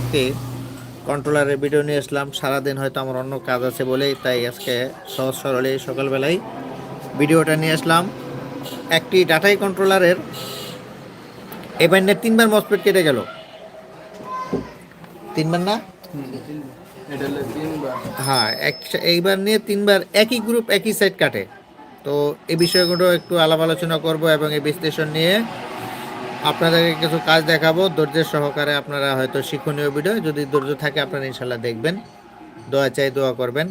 একটি কন্ট্রোলারের ভিডিও নিয়ে আসলাম। সারাদিন হয়তো আমার অন্য কাজ আছে বলেই, তাই আজকে সহজ সরলে সকালবেলায় ভিডিওটা নিয়ে আসলাম। একটি ডাটাই কন্ট্রোলারের এবার নিয়ে তিনবার মসপেট কেটে গেল। তিনবার না? হ্যাঁ এক এইবার নিয়ে তিনবার একই গ্রুপ একই সাইড কাটে। তো এই বিষয়গুলো একটু আলাপ আলোচনা করব এবং এই বিশ্লেষণ নিয়ে আপনাদেরকে কিছু কাজ দেখাবো। ধৈর্যের সহকারে আপনারা হয়তো শিক্ষণীয় ভিডিও। যদি ধৈর্য থাকে, আপনারা ইনশাল্লাহ দেখবেন। দোয়া চাই, দোয়া করবেন।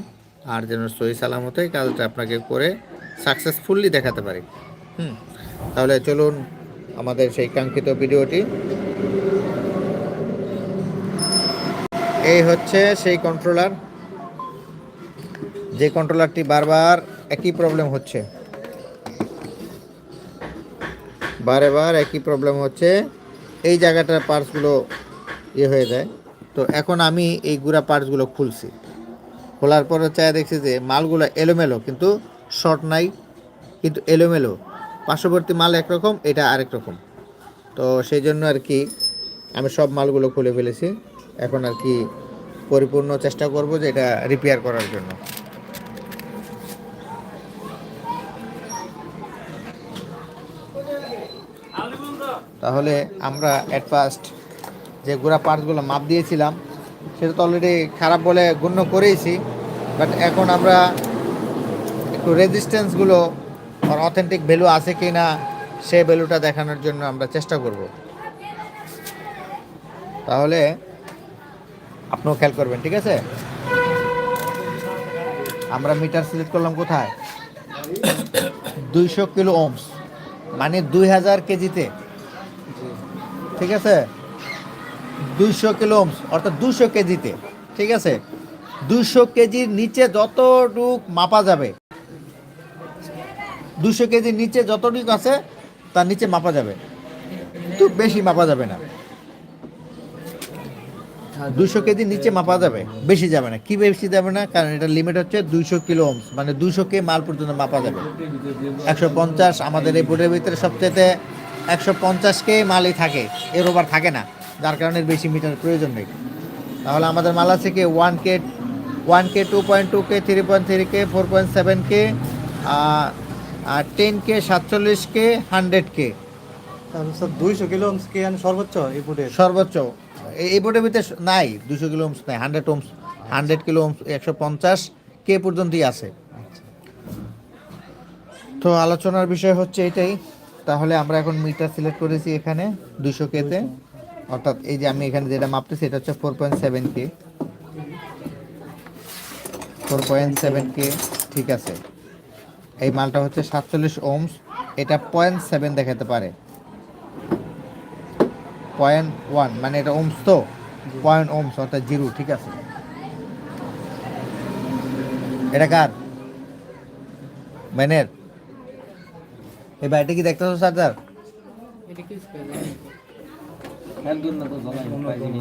আর যেন সহি সালামতে কাজটা আপনাকে করে সাকসেসফুলি দেখাতে পারি। হুম, তাহলে চলুন আমাদের সেই কাঙ্ক্ষিত ভিডিওটি। এই হচ্ছে সেই কন্ট্রোলার যে কন্ট্রোলারটি বারবার একই প্রবলেম হচ্ছে। বারে বার একই প্রবলেম হচ্ছে। এই জায়গাটার পার্টসগুলো ইয়ে হয়ে যায়। তো এখন আমি এই গুড়া পার্টসগুলো খুলছি। খোলার পরে চায় দেখছি যে মালগুলো এলোমেলো, কিন্তু শর্ট নাই, কিন্তু এলোমেলো। পার্শ্ববর্তী মাল একরকম, এটা আরেক রকম। তো সেই জন্য আর কি আমি সব মালগুলো খুলে ফেলেছি। এখন আর কি পরিপূর্ণ চেষ্টা করব যে এটা রিপেয়ার করার জন্য। তাহলে আমরা অ্যাট ফার্স্ট যে গোড়া পার্টসগুলো মাপ দিয়েছিলাম, সেটা তো অলরেডি খারাপ বলে গণ্য করেইছি বাট এখন আমরা একটু রেজিস্ট্যান্সগুলো আর অথেন্টিক ভ্যালু আছে কি না সে ভ্যালুটা দেখানোর জন্য আমরা চেষ্টা করব। তাহলে আপনিও খেয়াল করবেন, ঠিক আছে? আমরা মিটার সিলেক্ট করলাম কোথায়? দুইশো কিলো ওমস মানে দুই হাজার কেজিতে। ঠিক আছে? দুইশো কিলো অর্থাৎ দুশো কেজিতে, ঠিক আছে? দুশো কেজির নিচে যতটুক মাপা যাবে দুশো কেজির নিচে যতটুকু আছে, তার নিচে মাপা যাবে। কিন্তু বেশি মাপা যাবে না। দুশো কেজির নিচে মাপা যাবে, বেশি যাবে না। কি বেশি যাবে না? কারণ এটা লিমিট হচ্ছে দুইশো কিলো মানে দুইশো কে মাল পর্যন্ত মাপা যাবে। একশো পঞ্চাশ আমাদের এই বোর্ডের ভিতরে সবচেয়ে একশো পঞ্চাশ কে মালই থাকে এর ওভার থাকে না যার কারণে বেশি মিটার প্রয়োজন নেই। তাহলে আমাদের মাল আছে কি one K one K two point two K three point three K four point seven K আর টেন কে সাতচল্লিশ কে হান্ড্রেড কে স্যার দুইশো কিলো স্কেন সর্বোচ্চ এই সর্বোচ্চ। এই- এই বোর্ডের ভিতরে নাই দুশো কিলো ওমস নাই hundred ohms hundred kilo ohms একশো পঞ্চাশ কে পর্যন্তই আছে। তো আলোচনার বিষয় হচ্ছে এটাই। তাহলে আমরা এখন মিটার সিলেক্ট করেছি এখানে দুশো কেতে অর্থাৎ এই যে আমি এখানে যেটা মাপতেছি, এটা হচ্ছে four point seven K. Four point seven K, ঠিক আছে। এই মালটা হচ্ছে সাতচল্লিশ ওমস এটা পয়েন্ট সেভেন দেখাতে পারে। পয়েন্ট ওয়ান মানে এটা ওমস তো? পয়েন্ট ওমস অর্থাৎ জিরো, ঠিক আছে। এটা কার? ম্যানের এই বাড়িটা কি দেখতেছো চার্জার পাইনি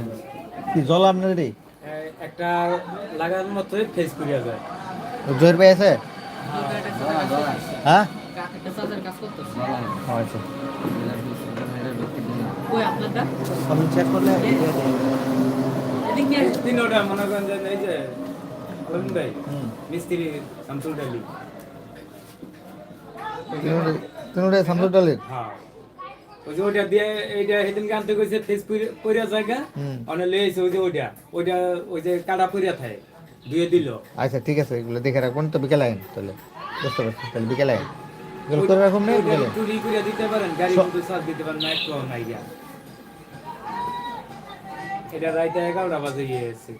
কি জল আপনার রে একটা লাগার মতো ফেস করিয়া যায়। জোর হ্যাঁ? চার্জার কাজ করতেছে। আচ্ছা। আমি চেক করলে এদিক দিয়ে মনে করেন যে এই যে অরুণ ভাই মিস্ত্রি শামসুল ডালি। হ্যাঁ। ওই যে ওইটা দিয়ে এইটা সেদিনকে আনতে কইছে ফেস পরিয়া জায়গা হুম। লইছে ওই যে ওইটা। ওইটা ওই যে কাটা পরিয়া থাকে ধুয়ে দিল। আচ্ছা ঠিক আছে এগুলো দেখে রাখবেন তো বিকেলে আইন তাহলে। বুঝতে পারছি তাহলে বিকেলে আইন। এগুলো করে রাখুন না বিকেলে। চুরি করে দিতে পারেন গাড়ি কিন্তু সাথ দিতে পারেন না একটু নাই গিয়া এটা রাইতে বাজে গিয়েছে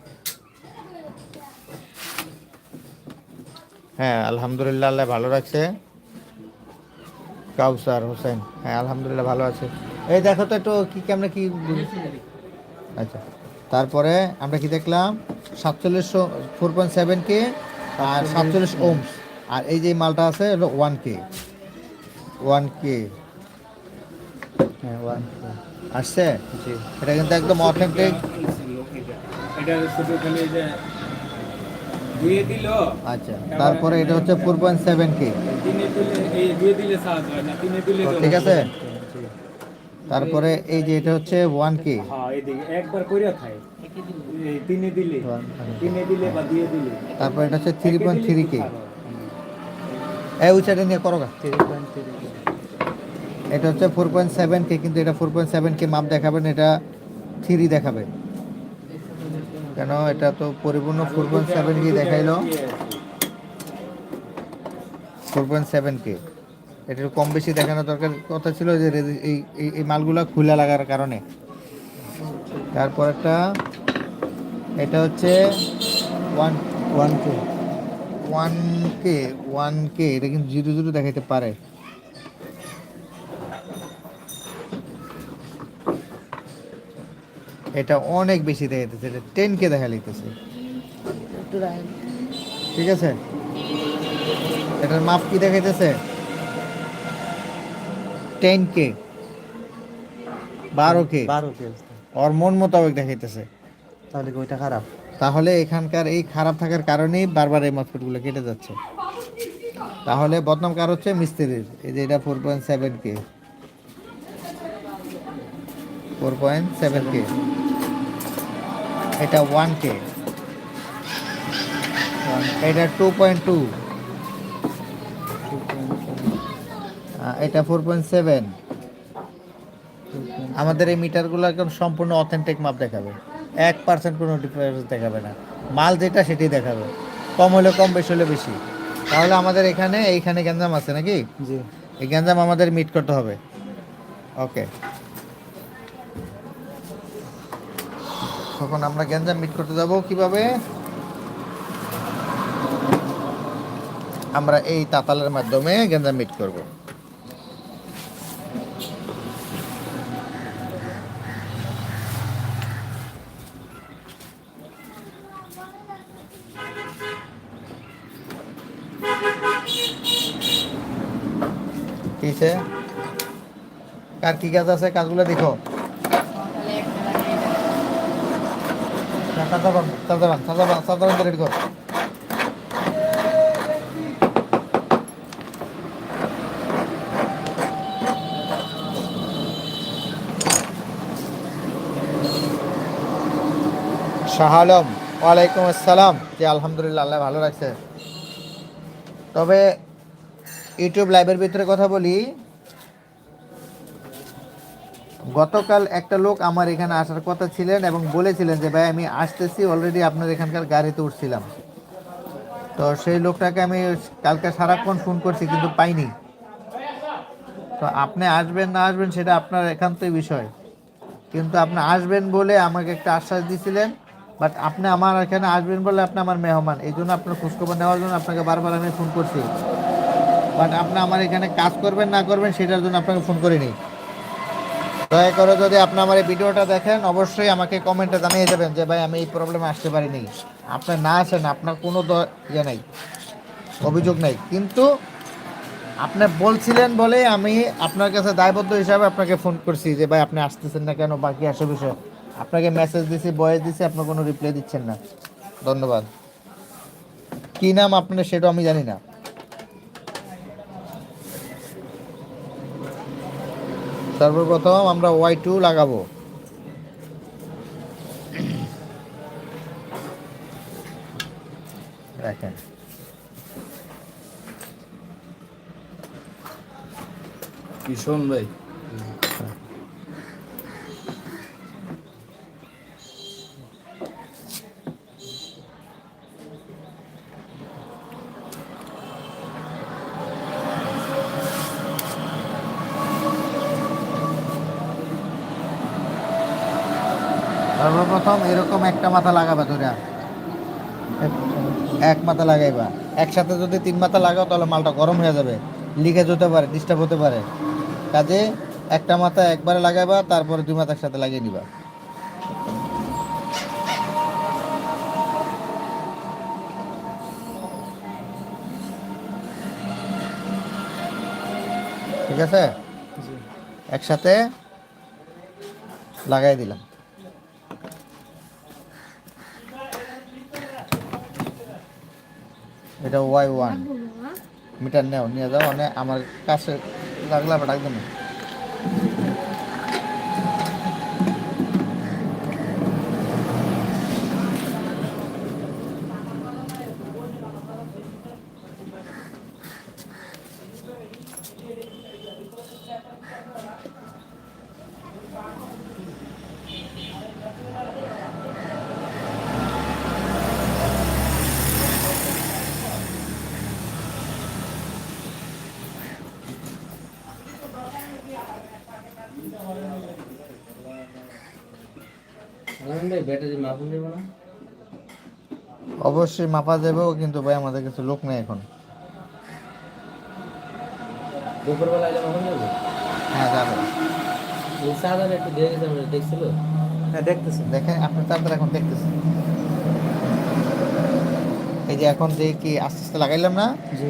হ্যাঁ আলহামদুলিল্লাহ আল্লাহ ভালো রাখছে। কাউসার হোসেন। হ্যাঁ আলহামদুলিল্লাহ ভালো আছে। এই দেখো তো একটু কি কেমন কি আচ্ছা তারপরে আমরা কি দেখলাম? সাতচল্লিশ ফোর পয়েন্ট সেভেন কে আর সাতচল্লিশ ওমস আর এই যে মালটা আছে হলো ওয়ান কে ওয়ান কে হ্যাঁ ওয়ান আসছে? এটা কিন্তু একদম অথেন্টিক এটা শুধু খালি যে আচ্ছা তারপরে এটা হচ্ছে ফোর পয়েন্ট সেভেন কে হয় ঠিক আছে। তারপরে এই যে এটা হচ্ছে ওয়ান কে হ্যাঁ একবার কইরা খায়। কি দিব এই তিনে দিলে তিনে দিলে বা দিয়ে দিলে। তারপর এটা হচ্ছে থ্রি পয়েন্ট থ্রি কে এই ওই নিয়ে করো গা। এটা হচ্ছে ফোর পয়েন্ট সেভেন কে কিন্তু এটা ফোর পয়েন্ট সেভেন কে মাপ দেখাবেন এটা থ্রি দেখাবে। কেন? এটা তো পরিপূর্ণ ফোর পয়েন্ট সেভেন কে দেখাইলো। ফোর পয়েন্ট সেভেন কে এটা একটু কম বেশি দেখানো দরকার কথা ছিল যে রেজি- এই এই- এই মালগুলা খুলে লাগার কারণে। তারপর একটা এটা হচ্ছে one one K one K one K এটা কিন্তু জিরো জিরো দেখাইতে পারে। এটা অনেক বেশি দেখাইতেছে এটা টেন কে দেখা লিখতেছে ঠিক আছে? এটার মাপ কি দেখাইতেছে? টেন কে বারো কে বারো কে ওর মন মোতাবেক দেখাইতেছে। তাহলে ওইটা খারাপ? তাহলে এখানকার এই খারাপ থাকার কারণেই বারবার এই মসফেটগুলো কেটে যাচ্ছে। তাহলে বদনাম কার হচ্ছে? মিস্ত্রির। এই যে এটা four point seven K four point seven K এটা ওয়ান কে এটা টু পয়েন্ট টু এটা ফোর পয়েন্ট সেভেন আমাদের এই মিটারগুলো একদম সম্পূর্ণ অথেন্টিক মাপ দেখাবে। এক পার্সেন্ট কোনো ডিফারেন্স দেখাবে না। মাল যেটা সেটি দেখাবে। কম হলে কম বেশি হলে বেশি। তাহলে আমাদের এখানে এইখানে গ্যাঞ্জাম আছে নাকি? জি। এই গ্যাঞ্জাম আমাদের মিট করতে হবে। ওকে তখন আমরা গ্যাঞ্জাম মিট করতে যাব কীভাবে? আমরা এই তাতালের মাধ্যমে গ্যাঞ্জাম মিট করব। কিসে কার কি কাজ আছে? কাজগুলো দেখো। সাদাবান রেডি কর। শাহ আলম ওয়ালাইকুম আসসালাম। জি, আলহামদুলিল্লাহ, আল্লাহ ভালো রাখছে। তবে ইউটিউব লাইভের ভিতরে কথা বলি। গতকাল একটা লোক আমার এখানে আসার কথা ছিলেন এবং বলেছিলেন যে, ভাই, আমি আসতেছি অলরেডি আপনার এখানকার গাড়িতে উঠছিলাম। তো সেই লোকটাকে আমি কালকে সারাক্ষণ ফোন করছি, কিন্তু পাইনি। তো আপনি আসবেন, না আসবেন, সেটা আপনার একান্তই বিষয়। কিন্তু আপনি আসবেন বলে আমাকে একটা আশ্বাস দিয়েছিলেন বাট আপনি আমার এখানে আসবেন বলে আপনি আমার মেহমান। এই জন্য আপনার খোঁজখবর নেওয়ার জন্য আপনাকে বারবার আমি ফোন করছি। বাট আপনি আমার এখানে কাজ করবেন, না করবেন, সেটার জন্য আপনাকে ফোন করিনি। দয়া করে যদি আপনি আমার এই ভিডিওটা দেখেন, অবশ্যই আমাকে কমেন্টে জানিয়ে দেবেন যে, ভাই, আমি এই প্রবলেমে আসতে পারিনি। আপনি না আসেন, আপনার কোনো ইয়ে নেই, অভিযোগ নেই। কিন্তু আপনি বলছিলেন বলে আমি আপনার কাছে দায়বদ্ধ হিসাবে আপনাকে ফোন করছি যে, ভাই, আপনি আসতেছেন না কেন? বাকি আসে বিষয়। আপনাকে মেসেজ দিছি বয়েস দিছি, আপনার কোনো রিপ্লাই দিচ্ছেন না। ধন্যবাদ। কি নাম আপনার, সেটাও আমি জানি না। সর্বপ্রথম আমরা ওয়াই টু লাগাবো। রাখেন কিশোন ভাই। সর্বপ্রথম এরকম একটা মাথা লাগাবা ধরে। এক মাথা লাগাইবা। একসাথে যদি তিন মাথা লাগাও তাহলে মালটা গরম হয়ে যাবে। লিকেজ হতে পারে ডিস্টার্ব হতে পারে। কাজে একটা মাথা একবারে লাগাইবা তারপরে দুই মাথা একসাথে লাগিয়ে নিবা। ঠিক আছে? একসাথে লাগাই দিলাম। এটা ওয়াই ওয়ান মিটার নেও নিয়ে যাও মানে আমার কাছে লাগলে আবার ডাক না ভাই ব্যাটারি মাপুন দেবো না? অবশ্যই মাপা যাবেও কিন্তু ভাই আমাদের কাছে লোক নেই এখন। দুপুরবেলা এলে মাপুন দেবো হ্যাঁ যাবে। এই সাদা একটু দিয়ে গেছে আমরা দেখছিল? হ্যাঁ দেখতেছি। দেখেন আপনি তারপরে এখন দেখতেছেন। এই যে এখন যে কি আস্তে আস্তে লাগাইলাম না? জি।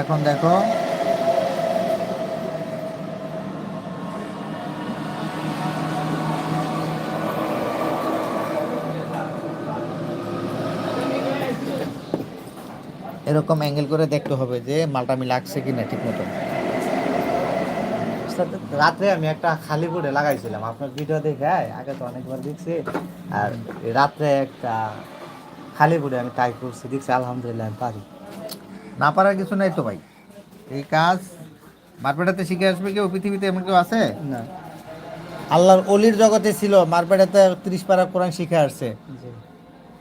এখন দেখো এরকম অ্যাঙ্গেল করে দেখতে হবে যে মালটা আমি লাগছে কিনা ঠিক মতো রাত্রে আমি একটা খালি বোর্ডে লাগাইছিলাম। আপনার ভিডিও দেখে আগে তো অনেকবার দেখছি। আর রাত্রে একটা খালি বোর্ডে আমি টাইপ করছি। দেখছি আলহামদুলিল্লাহ আমি পারি। না পারার কিছু নাই তো ভাই। এই কাজ মারপেটাতে শিখে আসবে কেউ? পৃথিবীতে এমন কেউ আছে? না। আল্লাহর অলির জগতে ছিল মারপেটাতে ত্রিশ পারা কোরআন শিখে আসছে।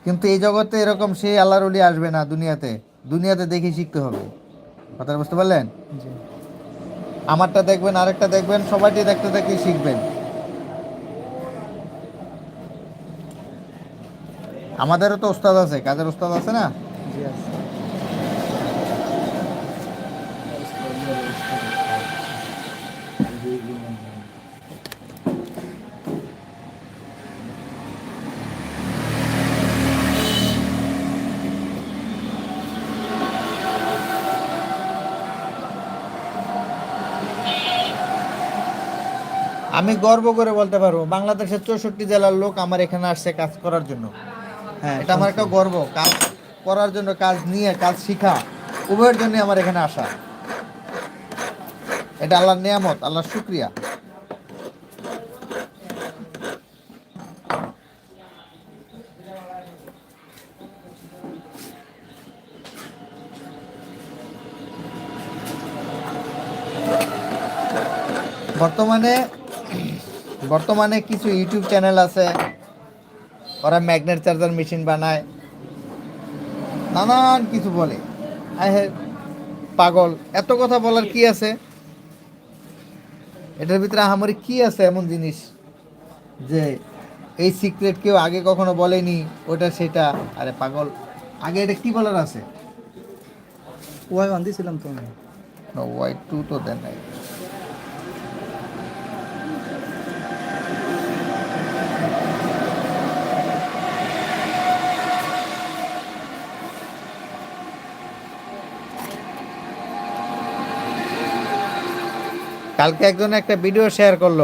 কিন্তু এই জগতে এরকম সেই আল্লাহর অলি আসবে না দুনিয়াতে। দুনিয়াতে দেখে শিখতে হবে। কথাটা বুঝতে পারলেন? জি। আমারটা দেখবেন আরেকটা দেখবেন সবাইটি দেখতে দেখতে শিখবেন। আমাদেরও তো ওস্তাদ আছে কাজের ওস্তাদ আছে না? আমি গর্ব করে বলতে পারব বাংলাদেশের চৌষট্টি জেলার লোক আমার এখানে আসছে কাজ করার জন্য। হ্যাঁ এটা আমার একটা গর্ব কাজ করার জন্য কাজ নিয়ে কাজ শিখা উভয়ের জন্য আমার এখানে আসা। এটা আল্লাহর নিয়ামত আল্লাহর শুক্রিয়া। বর্তমানে বর্তমানে কিছু ইউটিউব চ্যানেল আছে। ওরা ম্যাগনেট চার্জার মেশিন বানায়। নানান কিছু বলে। আই পাগল। এত কথা বলার কি আছে? এটার ভিতরে আহামরি কি আছে এমন জিনিস? যে এই সিক্রেট কেউ আগে কখনো বলেনি ওটা সেটা। আরে পাগল। আগে এটা কি বলার আছে? ওয়াই ওয়ান দিয়েছিলাম তো ওয়াই টু তো দেন নাই। কালকে একজন একটা ভিডিও শেয়ার করল।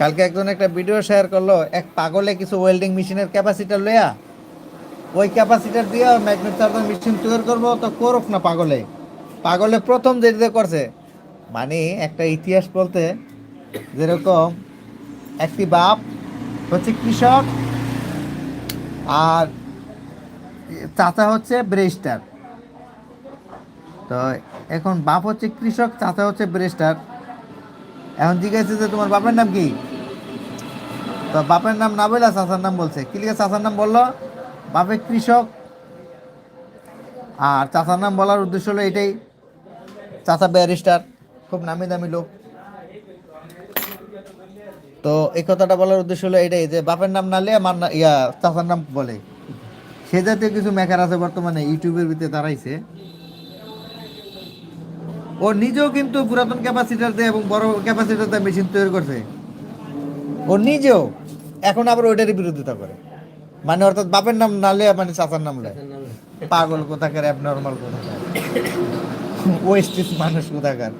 কালকে একজন একটা ভিডিও শেয়ার করল, এক পাগলে কিছু ওয়েল্ডিং মেশিনের ক্যাপাসিটার লইয়া। ওই ক্যাপাসিটার দিয়ে ম্যাগনেট চার্জার মেশিন তৈরি করব, তো করুক না পাগলে। পাগলে প্রথম যেটা করছে মানে একটা ইতিহাস বলতে যেরকম, একটি বাপ হচ্ছে কৃষক, আর চাচা হচ্ছে ব্রেস্টার তো এখন বাপ হচ্ছে কৃষক, চাচা হচ্ছে ব্রেস্টার এখন জিজ্ঞাসা যে তোমার বাপের নাম কি? তো বাপের নাম না বলে চাচার নাম বলছে। কি লিখে চাচার নাম বলল? বাপে কৃষক। আর চাচার নাম বলার উদ্দেশ্য হলো এটাই। চাচা ব্যারিস্টার খুব নামি দামি লোক। তো এই কথাটা বলার উদ্দেশ্য হলো এটাই যে বাপের নাম না লিয়ে আমার ইয়া চাচার নাম বলে। সে জাতীয় কিছু মেকার আছে বর্তমানে, ইউটিউবের ভিতরে দাঁড়াইছে ও নিজেও কিন্তু পুরাতন ক্যাপাসিটার দিয়ে এবং বড় ক্যাপাসিটার দিয়ে মেশিন তৈরি করছে। ও নিজেও এখন আবার ওইটারই বিরোধিতা করে। মানে অর্থাৎ বাপের নাম না লে মানে চাচার নাম লে পাগল কোথাকার অ্যাবনর্মাল কোথাকার। ওয়েস্টিস মানুষ কোথাকার।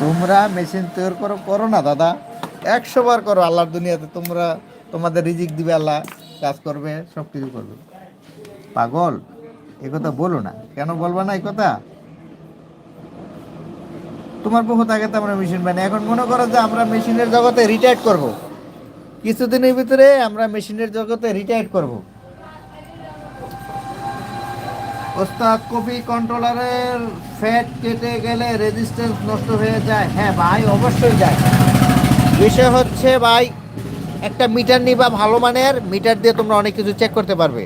তোমরা মেশিন তৈরি করো করো না দাদা। একশো বার করো, আল্লাহর দুনিয়াতে তোমরা তোমাদের রিজিক দিবে আল্লাহ, কাজ করবে সব কিছু করবে। পাগল, এ কথা বলো না। কেন বলবা না এই কথা? তোমার বহুত আগে তো আমরা মেশিন বানাই, এখন মনে করো যে আমরা মেশিনের জগতে রিটায়ার করব। কিছুদিনের ভিতরে আমরা মেশিনের জগতে রিটায়ার করব। ওস্তাদ কপি কন্ট্রোলারের ফ্যাট কেটে গেলে রেজিস্ট্যান্স নষ্ট হয়ে যায়। হ্যাঁ ভাই, অবশ্যই যায়। বিষয় হচ্ছে ভাই, একটা মিটার নিবা ভালো মানের, মিটার দিয়ে তোমরা অনেক কিছু চেক করতে পারবে।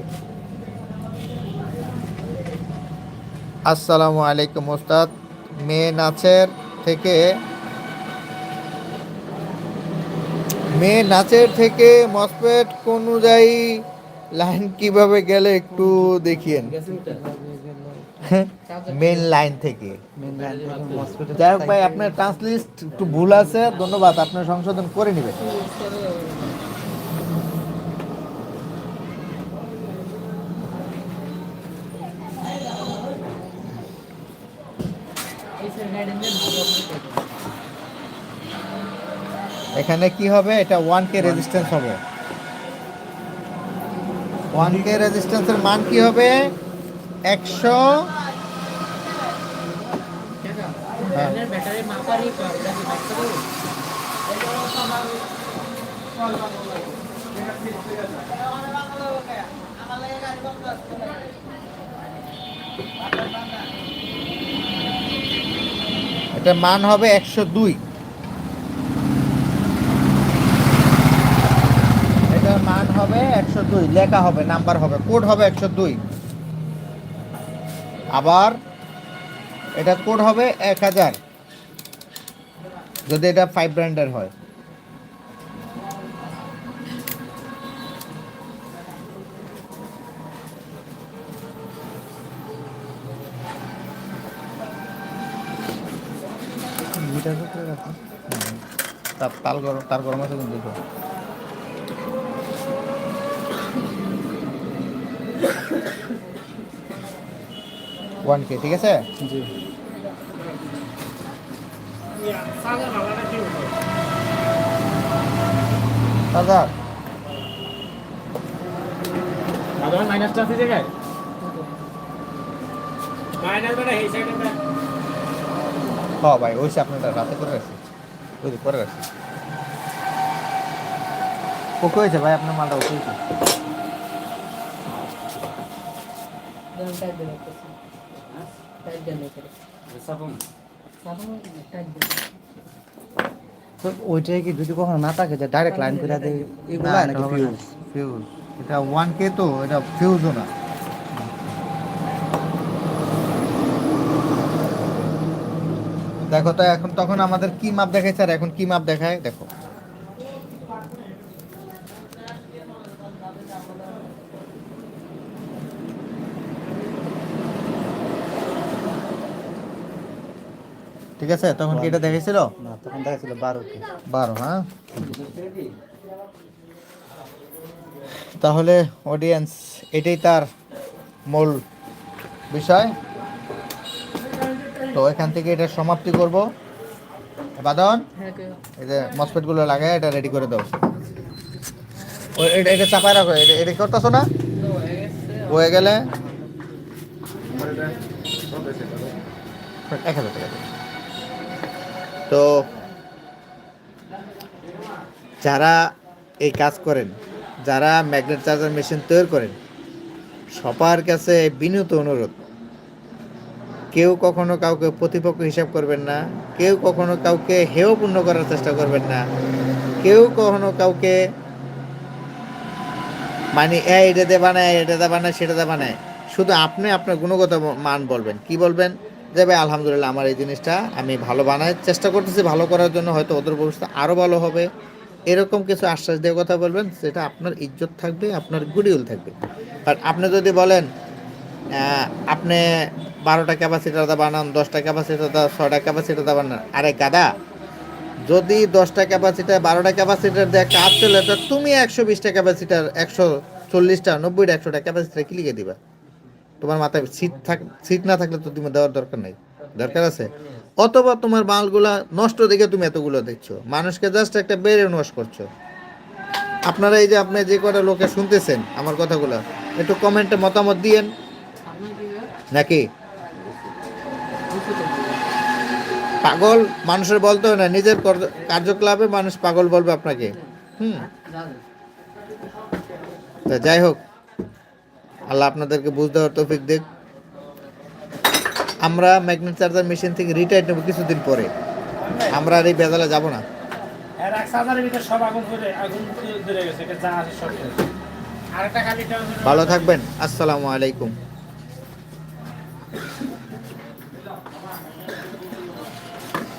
আসসালামু আলাইকুম ওস্তাদ। মেয়ে নাচের থেকে, মেয়ে নাচের থেকে মসপেট অনুযায়ী লাইন কীভাবে গেলে একটু দেখিয়েন। মেন লাইন থেকে। যাই হোক ভাই আপনার ট্রান্সলিস্ট একটু ভুল আছে ধন্যবাদ আপনার সংশোধন করে নেবেন। এখানে কি হবে? এটা ওয়ান কে রেজিস্ট্যান্স হবে। ওয়ান কে রেজিস্ট্যান্সের মান কি হবে? একশো। হ্যাঁ। এটা মান হবে একশো দুই এটার মান হবে একশো দুই লেখা হবে নাম্বার হবে কোড হবে একশো দুই। আবার এটা কোড হবে এক হাজার। যদি এটা ফাইভ ব্র্যান্ডের হয়। তার তাল গরম তার গরম আছে কিন্তু ওয়ান কে ঠিক আছে? জি। দাদা দাদা মাইনাসটা আছে জায়গায় ভাই ওই সে আপনার রাতে করে রাখছি ওই করে রাখছি ওকে হয়েছে ভাই আপনার মালটা ওকে হয়েছে। ধরুন টাইপ দেন একটা টাইপ দেন এখানে। সাবন সাধারণ টাইপ দেন। তো ওইটাই কি যদি কখনো না থাকে যে ডাইরেক্ট লাইন করে দেয়? এগুলো নাকি। ফিউজ ফিউজ এটা ওয়ান কে তো এটা ফিউজও না। দেখো তো এখন তখন আমাদের কি মাপ দেখাইছে আর এখন কি মাপ দেখায়? দেখো। ঠিক আছে? তখন কি এটা দেখাইছিল? না তখন দেখাছিল বারোকে। বারো হ্যাঁ? তাহলে অডিয়েন্স এটাই তার মূল বিষয়। তো এখান থেকে এটা সমাপ্তি করব। বাদন হ্যাঁ এই যে মসপেটগুলো লাগায় এটা রেডি করে দাও। ও এটা এটা চাপায় রাখো এটা করতেছো না? হয়ে গেলে এক হাজার টাকা। তো যারা এই কাজ করেন, যারা ম্যাগনেট চার্জার মেশিন তৈরি করেন, সবার কাছে বিনীত অনুরোধ, কেউ কখনো কাউকে প্রতিপক্ষ হিসাব করবেন না, কেউ কখনো কাউকে হেয়পূর্ণ করার চেষ্টা করবেন না, কেউ কখনো কাউকে মানে এ এটাতে বানায় এটাতে বানায় সেটাতে বানায়। শুধু আপনি আপনার গুণগত মান বলবেন, কি বলবেন? যে ভাই, আলহামদুলিল্লাহ আমার এই জিনিসটা আমি ভালো বানায় চেষ্টা করতেছি, ভালো করার জন্য হয়তো ওদের ভবিষ্যতে আরও ভালো হবে। এরকম কিছু আশ্বাস দিয়ে কথা বলবেন, সেটা আপনার ইজ্জত থাকবে, আপনার গুডিউল থাকবে। আর আপনি যদি বলেন আপনি বারোটা ক্যাপাসিটার বানান, দশটা ক্যাপাসিটার ছয়টা ক্যাপাসিটার বানান, আরে গাদা, যদি দশটা ক্যাপাসিটার বারোটা ক্যাপাসিটার দিয়ে কাজ চলে, তো তুমি একশো বিশটা ক্যাপাসিটার একশো চল্লিশটা, নব্বইটা, একশোটা ক্যাপাসিটার কি লিখে দিবা? তোমার মাথায় সিট থাক সিট না থাকলে তো তুমি দেওয়ার দরকার নেই। দরকার আছে? অথবা তোমার মালগুলা নষ্ট দেখে তুমি এতগুলো দেখছ। মানুষকে জাস্ট একটা বেড়ে নষ্ট করছ। আপনারা এই যে আপনি যে কটা লোকে শুনতেছেন আমার কথাগুলো, একটু কমেন্টে মতামত দিয়েন? নাকি? পাগল? মানুষের বলতে হয় না, নিজের কার্যকলাপে মানুষ পাগল বলবে আপনাকে। হুম। যাই হোক আল্লাহ আপনাদেরকে বুঝতে হওয়ার তৌফিক দেখ। আমরা ম্যাগনেট চার্জার মেশিন থেকে রিটায়ার নেব কিছুদিন পরে। আমরা আর এই বেজালে যাব না। ভালো থাকবেন। আসসালামু আলাইকুম।